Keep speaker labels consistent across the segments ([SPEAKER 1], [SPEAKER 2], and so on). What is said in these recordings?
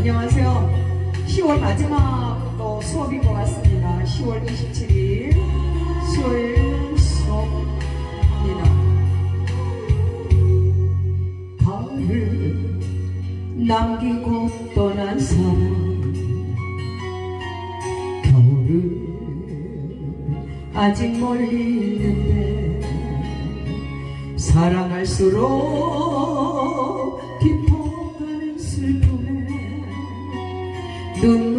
[SPEAKER 1] 안녕하세요. 10월 마지막 또 수업인 것 같습니다. 10월 27일 수요일 수업합니다. 가을을 남기고 떠난 사람 겨울을 아직 멀리 있는데 사랑할수록 눈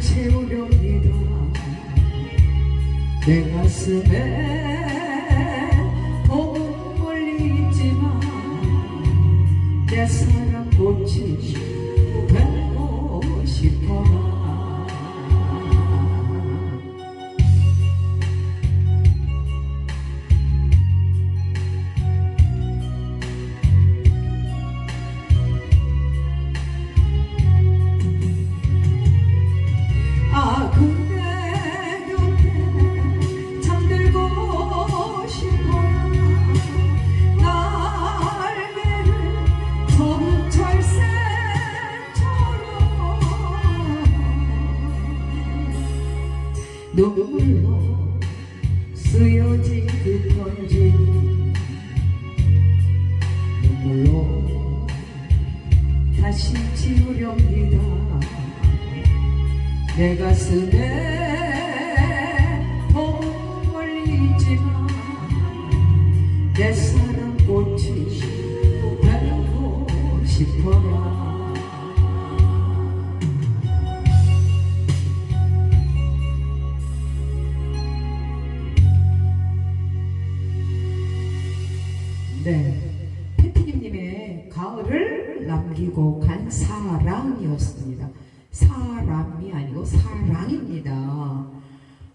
[SPEAKER 1] 채우렵니다. 내 가슴에 봄은 멀리 있지만 내 사랑 꽃이 되고 싶어 눈물로 쓰여진 그 편지. 눈물로 다시 지우렵니다. 내 가슴에 있지만 내 사랑 꽃이 되고 싶어라 네, 페피님의 가을을 남기고 간 사랑이었습니다. 사람이 아니고 사랑입니다.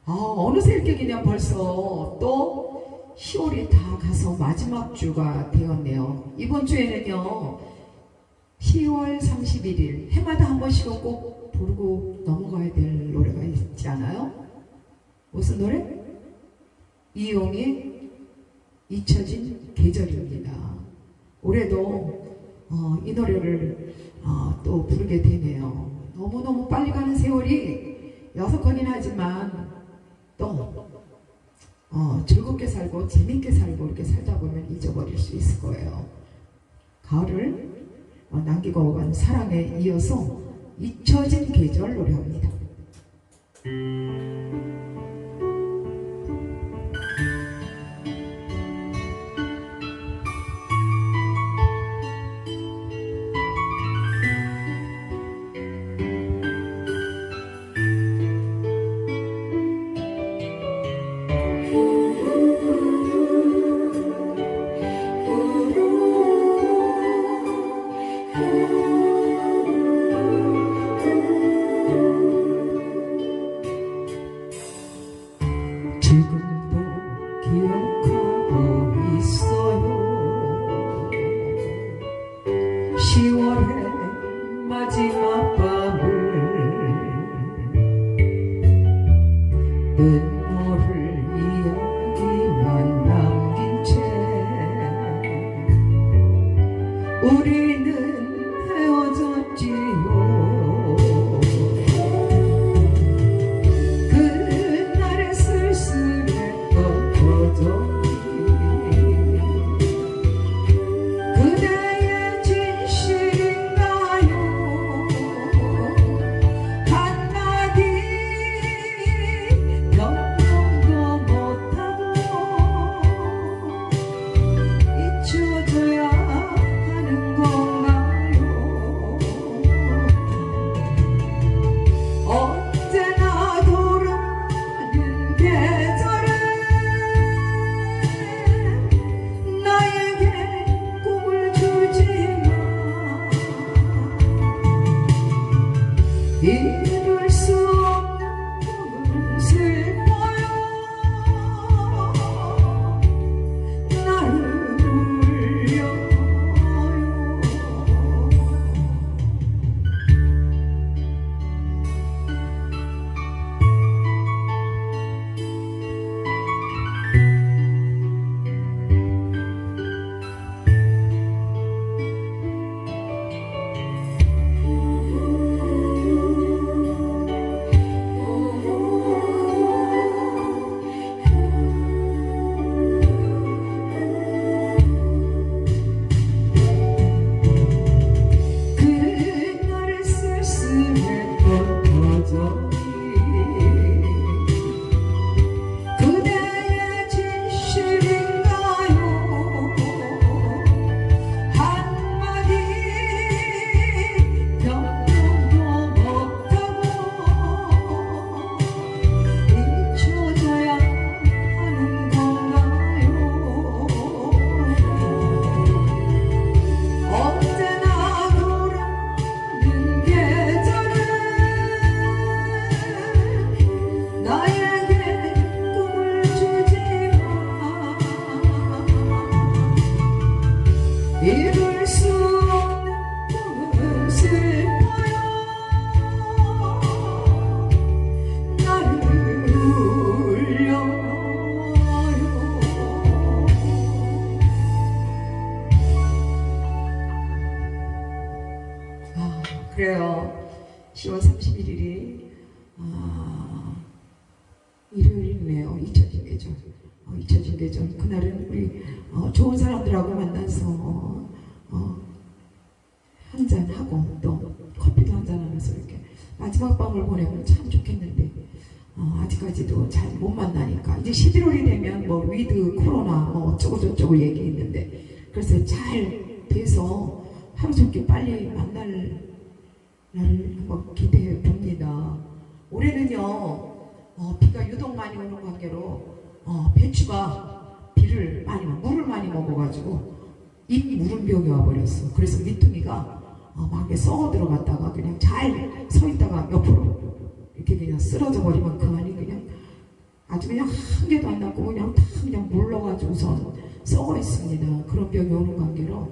[SPEAKER 1] 아, 어느새 이렇게 그냥 벌써 또 10월이 다 가서 마지막 주가 되었네요. 이번 주에는요, 10월 31일 해마다 한 번씩은 꼭 부르고 넘어가야 될 노래가 있지 않아요? 무슨 노래? 이용의 잊혀진 계절입니다. 올해도 어, 이 노래를 어, 또 부르게 되네요. 너무너무 빨리 가는 세월이 여섯 건이나 하지만 또 어, 즐겁게 살고 재밌게 살고 이렇게 살다 보면 잊어버릴 수 있을 거예요. 가을을 어, 남기고 간 사랑에 이어서 잊혀진 계절 노래합니다. 지금도 기억 이 10월 31일이 아, 일요일이네요. 잊혀진 계절. 어, 잊혀진 계절. 그날은 우리 어, 좋은 사람들하고 만나서 어, 어, 한잔 하고 또 커피도 한잔 하면서 이렇게 마지막 밤을 보내면 참 좋겠는데 어, 아직까지도 잘 못 만나니까 이제 11월이 되면 뭐 위드 코로나 뭐 어쩌고 저쩌고 얘기했는데 그래서 잘 돼서 하루 종일 빨리 만날 날을 한번 기대해 봅니다. 올해는요 어, 비가 유독 많이 오는 관계로 어, 배추가 비를 많이 먹- 물을 많이 먹어가지고 잎 무름병이 와버렸어. 그래서 밑둥이가 어, 막 썩어 들어갔다가 그냥 잘 서 있다가 옆으로 이렇게 그냥 쓰러져 버리면 그만이 그냥 아주 그냥 한 개도 안 남고 그냥 다 그냥 물러가지고선 썩어 있습니다. 그런 병이 오는 관계로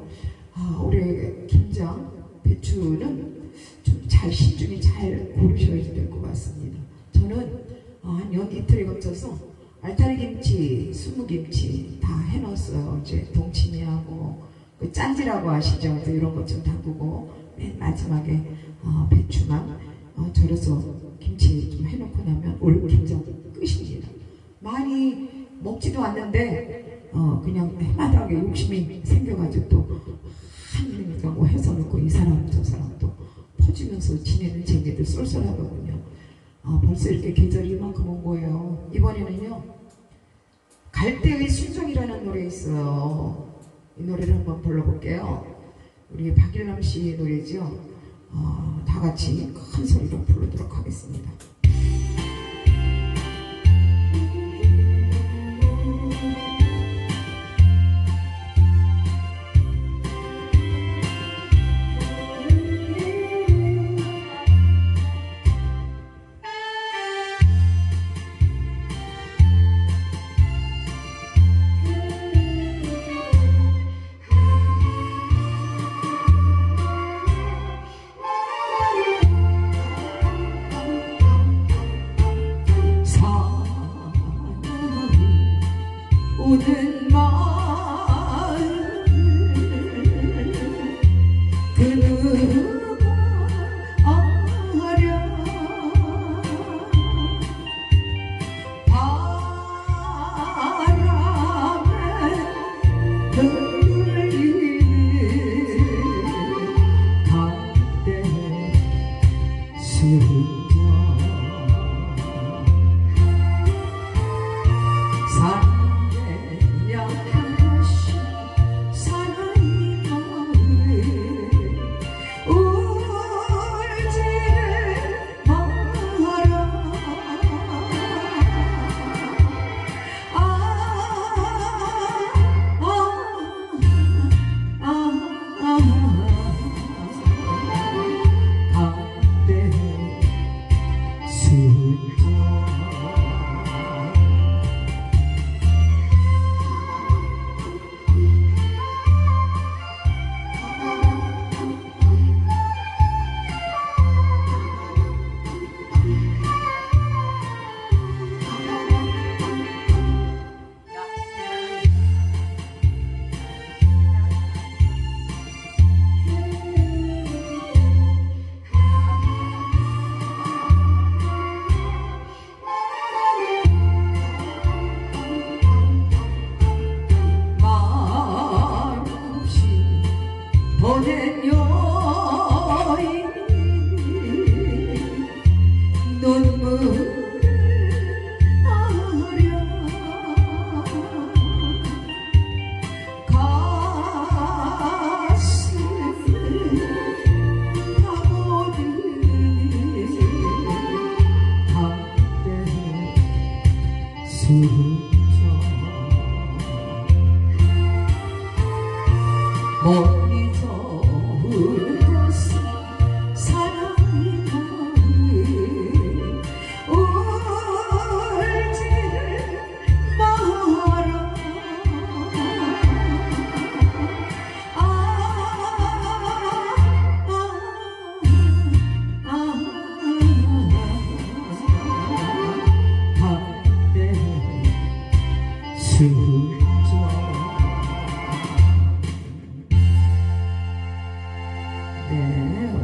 [SPEAKER 1] 아, 올해 김장 배추는 좀 잘 신중히 잘 고르셔야 될 것 같습니다. 저는 어, 한연 이틀에 걸쳐서 알타리 김치, 수무김치 다 해놨어요. 이제 동치미하고 그 짠지라고 아시죠? 이런 것 좀 담그고 맨 마지막에 어, 배추만 어, 절여서 김치 좀 해놓고 나면 올 김장 끝입니다. 많이 먹지도 않는데 어, 그냥 해마다하게 욕심이 생겨가지고 또 하니까 뭐 해서 놓고 이 사람 저 사람 또 퍼주면서 지내는 재미도 쏠쏠하거든요. 아, 벌써 이렇게 계절이 이만큼 온 거예요. 이번에는요. 갈대의 순종이라는 노래 있어요. 이 노래를 한번 불러볼게요. 우리 박일남 씨 노래죠. 어, 다 같이 큰 소리로 부르도록 하겠습니다.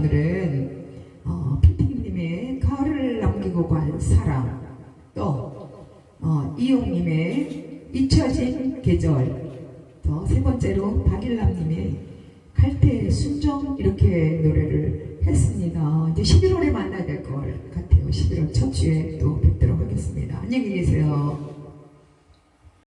[SPEAKER 1] 오늘은 어, 피피님의 가을을 남기고 간 사람 또 어, 이용님의 잊혀진 계절 또 세 번째로 박일남님의 칼퇴 순정 이렇게 노래를 했습니다. 이제 11월에 만나야 될 것 같아요. 11월 첫 주에 또 뵙도록 하겠습니다. 안녕히 계세요.